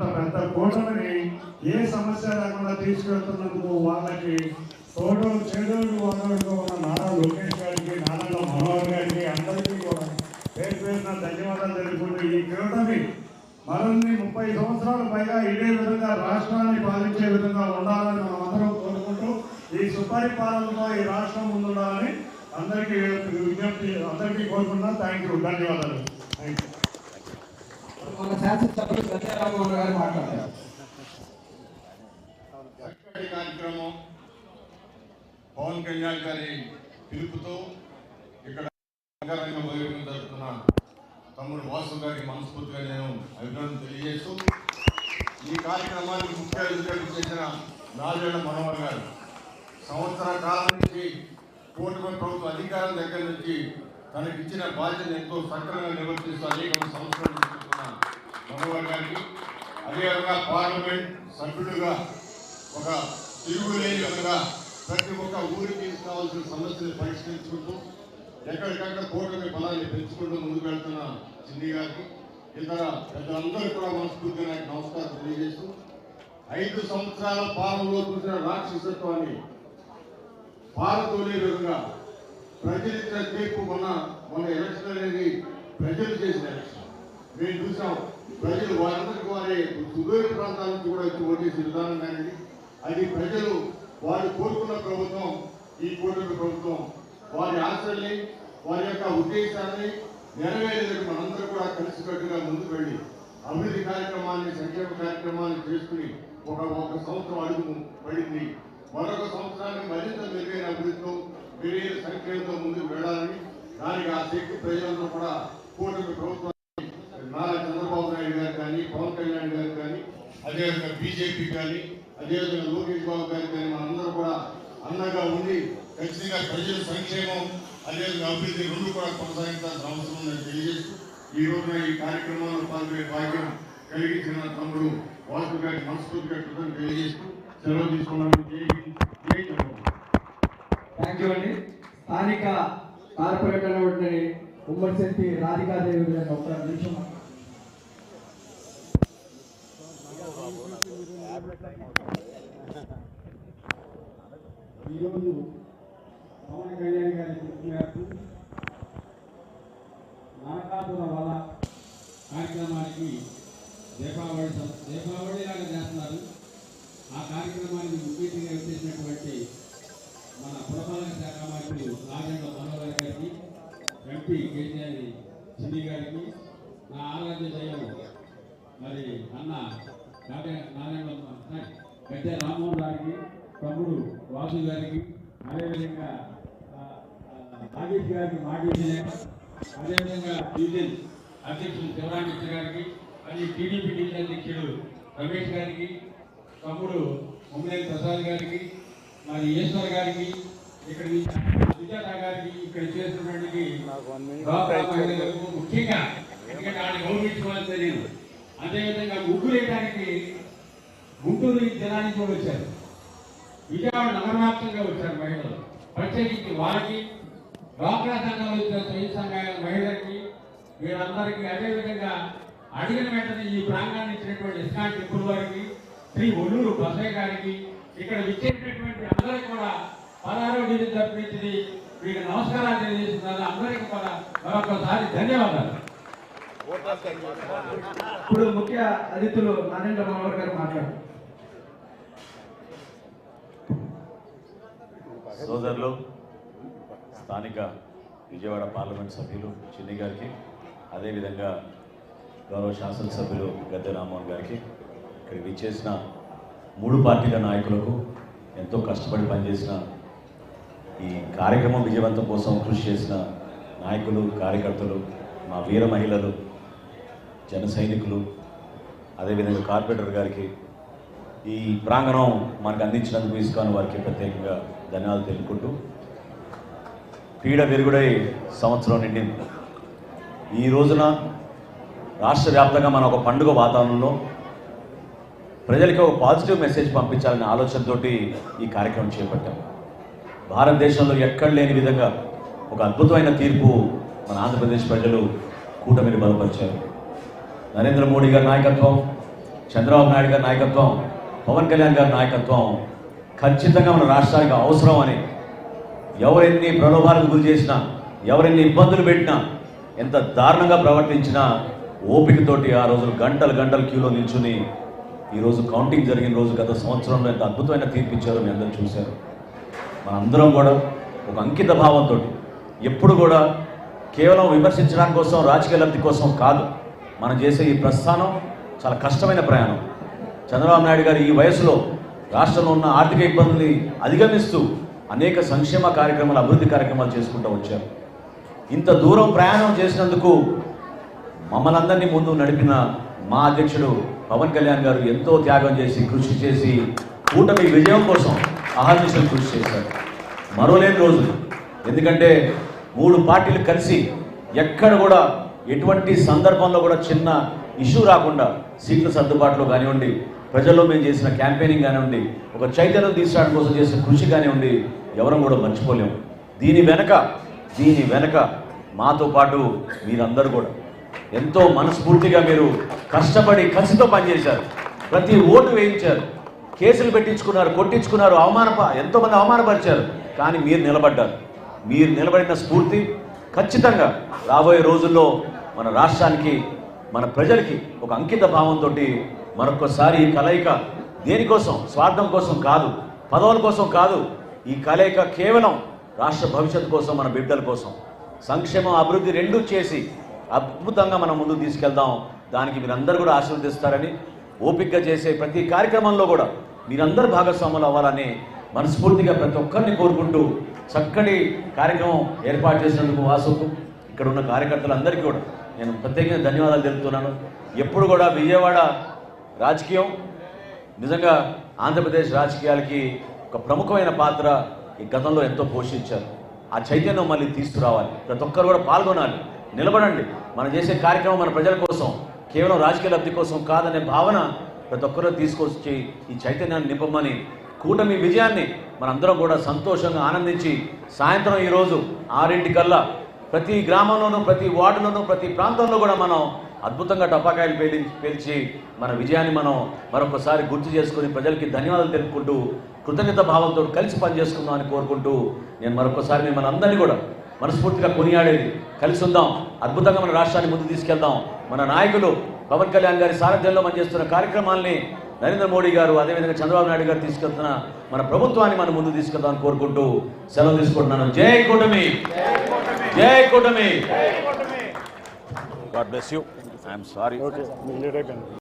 ఇంత పెద్ద కూటమిని ఏ సమస్య లేకుండా తీసుకెళ్తున్నందుకు వాళ్ళకి తోటలు చేదోడు వాళ్ళతో ఉన్న నారా లోకేష్ గారికి నారాయణ మనోహర్ గారికి అందరికీ కూడా పేరు పేరున ధన్యవాదాలు తెలుపుకుంటూ ఈ కూటమి మరిన్ని ముప్పై సంవత్సరాల పైగా ఇదే విధంగా రాష్ట్రాన్ని పాలించే విధంగా ఉండాలని మనం అందరం కోరుకుంటూ ఈ సుపరిపాలనతో ఈ రాష్ట్రం ముందుండాలని అందరికీ విజ్ఞప్తి అందరికీ కోరుకుంటున్నాం. థ్యాంక్ యూ ధన్యవాదాలు. థ్యాంక్ యూ మన శాసనసభ్యులు సత్యరామమోహన్ గారు మాట్లాడారు. కార్యక్రమం పవన్ కళ్యాణ్ గారి పిలుపుతో ఇక్కడ జరుగుతున్న తమ్ముడు వాసు గారికి మనస్ఫూర్తిగా నేను అభినందన తెలియజేస్తూ ఈ కార్యక్రమానికి ముఖ్య అతిథిగా చేసిన నాలుగేళ్ళ మనోహర్ గారు. సంవత్సర కాలం నుంచి కూటమి ప్రభుత్వ అధికారం దగ్గర నుంచి తనకి ఇచ్చిన బాధ్యత ఎంతో సక్రమంగా నిర్వర్తిస్తూ అనేక సంవత్సరాలు తీసుకుంటున్న గారికి అదేవిధంగా పార్లమెంట్ సభ్యుడిగా ఒక తిరుగులేని విధంగా ప్రతి ఒక్క ఊరికి కావాల్సిన సమస్యలు పరిష్కరించుకుంటూ ఎక్కడికక్కడ కూటమి బలాన్ని పెంచుకుంటూ ముందుకు వెళ్తున్న చిన్ని గారికి ఇతర పెద్దలందరూ కూడా మనస్ఫూర్తిగా నాకు నమస్కారం తెలియజేస్తూ ఐదు సంవత్సరాల పాలనలో చూసిన రాక్షసత్వాన్ని పాలతోనే విధంగా ప్రజలిచ్చిన తీర్పు మొన్న మొన్న ఎలక్షన్ అనేది ప్రజలు చేసిన ఎలక్షన్. మేము చూసాం ప్రజలు వారందరికీ వారి సుదూర ప్రాంతాల నుంచి కూడా వచ్చి ఓటేసే విధానం కానీ అది ప్రజలు వారు కోరుకున్న ప్రభుత్వం ఈ కూటమి ప్రభుత్వం వారి ఆశల్ని వారి యొక్క ఉద్దేశాన్ని నెరవేరేందుకు మనందరూ కూడా కలిసికట్టుగా ముందుకు వెళ్ళి అభివృద్ధి కార్యక్రమాన్ని సంక్షేమ కార్యక్రమాన్ని చేసుకుని ఒక ఒక సంవత్సరం అడుగు పడింది. మరొక సంవత్సరానికి మరింత మెరుగైన అభివృద్ధితో మెరుగైన సంక్షేమంతో ముందుకు వెళ్ళాలని దానికి ఆ శక్తి ప్రజలందరూ కూడా కూటమి ప్రభుత్వం నారా చంద్రబాబు నాయుడు గారు కానీ పవన్ కళ్యాణ్ గారు కానీ అదేవిధంగా బీజేపీ కానీ అదేవిధంగా లోకేష్ బాబు గారు కానీ మనందరూ కూడా అండగా ఉండి ఖచ్చితంగా ప్రజల సంక్షేమం అదేవిధంగా అభివృద్ధి రెండు కూడా కొనసాగించాల్సిన అవసరం ఉందని తెలియజేస్తూ ఈ రోజున ఈ కార్యక్రమంలో పాల్గొనే భాగ్యం కలిగించిన తమ్ముడు వాసు గారి మనస్ఫూర్తిగా కృతజ్ఞతలు తెలియజేస్తూ సెలవు తీసుకున్నాను. థ్యాంక్ యూ అండి. స్థానిక కార్పొరేటర్ ఉమ్మడి శక్తి రాధికాదేవి గారిని ఒక నిమిషం ఈరోజు పవన్ కళ్యాణ్ గారి పిలుపు మేరకు నరకాపుర వల కార్యక్రమానికి దీపావళి దీపావళి లాగా చేస్తున్నారు ఆ కార్యక్రమానికి ముఖ్యంగా వచ్చేసినటువంటి మన పురపాలక శాఖ మంత్రి రాజేంద్ర మనోహర్ గారికి ఎంపీ కేసీఆర్ చిన్ని గారికి నా ఆరాధ్య దైవం మరి అన్న నారాయణ గడ్డ రామ్మోహన్ గారికి తమ్ముడు వాసు గారికి అదేవిధంగా నాగేష్ గారికి మాజీ అదేవిధంగా డివిజన్ అధ్యక్షుడు శివరామకృష్ణ గారికి మరియు టీడీపీ డివిజన్ అధ్యక్షుడు రమేష్ గారికి తమ్ముడు ఉమ్మేల్ ప్రసాద్ గారికి మరి ఈశ్వర్ గారికి ఇక్కడ సుజాత గారికి ఇక్కడ చేసినటువంటి ముఖ్యంగా ఎందుకంటే వాళ్ళని గౌరవించుకోవాల్సిందే నేను. అదేవిధంగా ముగ్గురేయడానికి గుంటూరు జిల్లా నుంచి కూడా వచ్చారు. విజయవాడ నగరవ్యాప్తంగా వచ్చారు మహిళలు. ప్రత్యేకించి వారికి డ్వాక్రా సంఘంలో ఇచ్చిన స్వయం సంఘాల మహిళలకి వీరందరికీ అదేవిధంగా అడిగిన వెంటనే ఈ ప్రాంగాన్ని ఇచ్చినటువంటి ఇస్కాన్ టెంపుల్ వారికి శ్రీ ఒల్లూరు బసయ్య గారికి ఇక్కడ విచ్చేసినటువంటి అందరికీ కూడా పదహారో డివిజన్ తరపునించి మీకు నమస్కారాలు తెలియజేస్తున్నారు. అందరికీ కూడా మరొకసారి ధన్యవాదాలు. ఇప్పుడు ముఖ్య అతిథులు నారాయణ మనోహర్ గారు మాట్లాడారు సోదరులు స్థానిక విజయవాడ పార్లమెంట్ సభ్యులు చిన్ని గారికి అదేవిధంగా గౌరవ శాసనసభ్యులు గద్దె రామ్మోహన్ గారికి ఇక్కడికి విచ్చేసిన మూడు పార్టీల నాయకులకు ఎంతో కష్టపడి పనిచేసిన ఈ కార్యక్రమం విజయవంతం కోసం కృషి చేసిన నాయకులు కార్యకర్తలు మా వీర మహిళలు జన సైనికులు అదేవిధంగా కార్పొరేటర్ గారికి ఈ ప్రాంగణం మనకు అందించినందుకు ఇస్కాన్ వారికి ప్రత్యేకంగా ధన్యవాదాలు తెలుపుకుంటూ పీడ పెరుగుడై సంవత్సరం నిండింది. ఈ రోజున రాష్ట్ర వ్యాప్తంగా మన ఒక పండుగ వాతావరణంలో ప్రజలకి ఒక పాజిటివ్ మెసేజ్ పంపించాలనే ఆలోచనతో ఈ కార్యక్రమం చేపట్టాం. భారతదేశంలో ఎక్కడ లేని విధంగా ఒక అద్భుతమైన తీర్పు మన ఆంధ్రప్రదేశ్ ప్రజలు కూటమిని బలపరిచారు. నరేంద్ర మోడీ గారి నాయకత్వం చంద్రబాబు నాయుడు గారి నాయకత్వం పవన్ కళ్యాణ్ గారి నాయకత్వం ఖచ్చితంగా మన రాష్ట్రానికి అవసరం అని ఎవరెన్ని ప్రలోభాలకు గురి చేసినా ఎవరెన్ని ఇబ్బందులు పెట్టినా ఎంత దారుణంగా ప్రవర్తించినా ఓపికతోటి ఆ రోజులు గంటలు గంటలు క్యూలో నిల్చుని ఈరోజు కౌంటింగ్ జరిగిన రోజు గత సంవత్సరంలో ఎంత అద్భుతమైన తీర్పు ఇచ్చారో మీ అందరూ చూశారు. మనందరం కూడా ఒక అంకిత భావంతో ఎప్పుడు కూడా కేవలం విమర్శించడానికి కోసం రాజకీయ లబ్ధి కోసం కాదు మనం చేసే ఈ ప్రస్థానం చాలా కష్టమైన ప్రయాణం. చంద్రబాబు నాయుడు గారు ఈ వయసులో రాష్ట్రంలో ఉన్న ఆర్థిక ఇబ్బందుల్ని అధిగమిస్తూ అనేక సంక్షేమ కార్యక్రమాలు అభివృద్ధి కార్యక్రమాలు చేసుకుంటూ వచ్చారు. ఇంత దూరం ప్రయాణం చేసినందుకు మమ్మల్ని అందరినీ ముందు నడిపిన మా అధ్యక్షుడు పవన్ కళ్యాణ్ గారు ఎంతో త్యాగం చేసి కృషి చేసి కూటమి విజయం కోసం అహర్నిశలు కృషి చేశారు. మరోలేని రోజు. ఎందుకంటే మూడు పార్టీలు కలిసి ఎక్కడ కూడా ఎటువంటి సందర్భంలో కూడా చిన్న ఇష్యూ రాకుండా సీట్ల సర్దుబాటులో కానివ్వండి ప్రజల్లో మేము చేసిన క్యాంపెయినింగ్ కానివ్వండి ఒక చైతన్యం తీసుకురావడం కోసం చేసిన కృషి కానివ్వండి ఎవరం కూడా మర్చిపోలేము దీని వెనక దీని వెనక మాతో పాటు మీరందరూ కూడా ఎంతో మనస్ఫూర్తిగా మీరు కష్టపడి కసితో పనిచేశారు. ప్రతి ఓటు వేయించారు. కేసులు పెట్టించుకున్నారు కొట్టించుకున్నారు అవమానప ఎంతోమంది అవమానపరిచారు. కానీ మీరు నిలబడ్డారు. మీరు నిలబడిన స్ఫూర్తి ఖచ్చితంగా రాబోయే రోజుల్లో మన రాష్ట్రానికి మన ప్రజలకి ఒక అంకిత భావంతో మరొకసారి ఈ కలయిక దేనికోసం? స్వార్థం కోసం కాదు పదవుల కోసం కాదు ఈ కలయిక కేవలం రాష్ట్ర భవిష్యత్తు కోసం మన బిడ్డల కోసం. సంక్షేమం అభివృద్ధి రెండూ చేసి అద్భుతంగా మనం ముందుకు తీసుకెళ్దాం. దానికి మీరందరూ కూడా ఆశీర్వదిస్తారని ఓపికగా చేసే ప్రతి కార్యక్రమంలో కూడా మీరందరూ భాగస్వాములు అవ్వాలని మనస్ఫూర్తిగా ప్రతి ఒక్కరిని కోరుకుంటూ చక్కటి కార్యక్రమం ఏర్పాటు చేసినందుకు వాసుకు ఇక్కడ ఉన్న కార్యకర్తలందరికీ కూడా నేను ప్రత్యేకంగా ధన్యవాదాలు తెలుపుతున్నాను. ఎప్పుడు కూడా విజయవాడ రాజకీయం నిజంగా ఆంధ్రప్రదేశ్ రాజకీయాలకి ఒక ప్రముఖమైన పాత్ర ఈ గతంలో ఎంతో పోషించారు. ఆ చైతన్యం మళ్ళీ తీసుకురావాలి. ప్రతి ఒక్కరు కూడా పాల్గొనాలి. నిలబడండి. మనం చేసే కార్యక్రమం మన ప్రజల కోసం కేవలం రాజకీయ లబ్ధి కోసం కాదనే భావన ప్రతి ఒక్కరూ తీసుకొచ్చి ఈ చైతన్యాన్ని నింపమని కూటమి విజయాన్ని మనందరం కూడా సంతోషంగా ఆనందించి సాయంత్రం ఈరోజు ఆరింటికల్లా ప్రతి గ్రామంలోనూ ప్రతి వార్డులోనూ ప్రతి ప్రాంతంలో కూడా మనం అద్భుతంగా టపాకాయలు పేలి పేల్చి మన విజయాన్ని మనం మరొకసారి గుర్తు చేసుకుని ప్రజలకి ధన్యవాదాలు తెలుపుకుంటూ కృతజ్ఞత భావంతో కలిసి పనిచేసుకుందామని కోరుకుంటూ నేను మరొకసారి మిమ్మల్ని అందరినీ కూడా మనస్ఫూర్తిగా కొనియాడేది. కలిసి ఉందాం. అద్భుతంగా మన రాష్ట్రాన్ని ముందు తీసుకెళ్దాం. మన నాయకులు పవన్ కళ్యాణ్ గారి సారథ్యంలో మనం చేస్తున్న కార్యక్రమాల్ని నరేంద్ర మోడీ గారు అదేవిధంగా చంద్రబాబు నాయుడు గారు తీసుకెళ్తున్న మన ప్రభుత్వాన్ని మనం ముందు తీసుకెళ్దాం అని కోరుకుంటూ సెలవు తీసుకుంటున్నాను. జై కూటమి! జై కూటమి! God bless you I'm sorry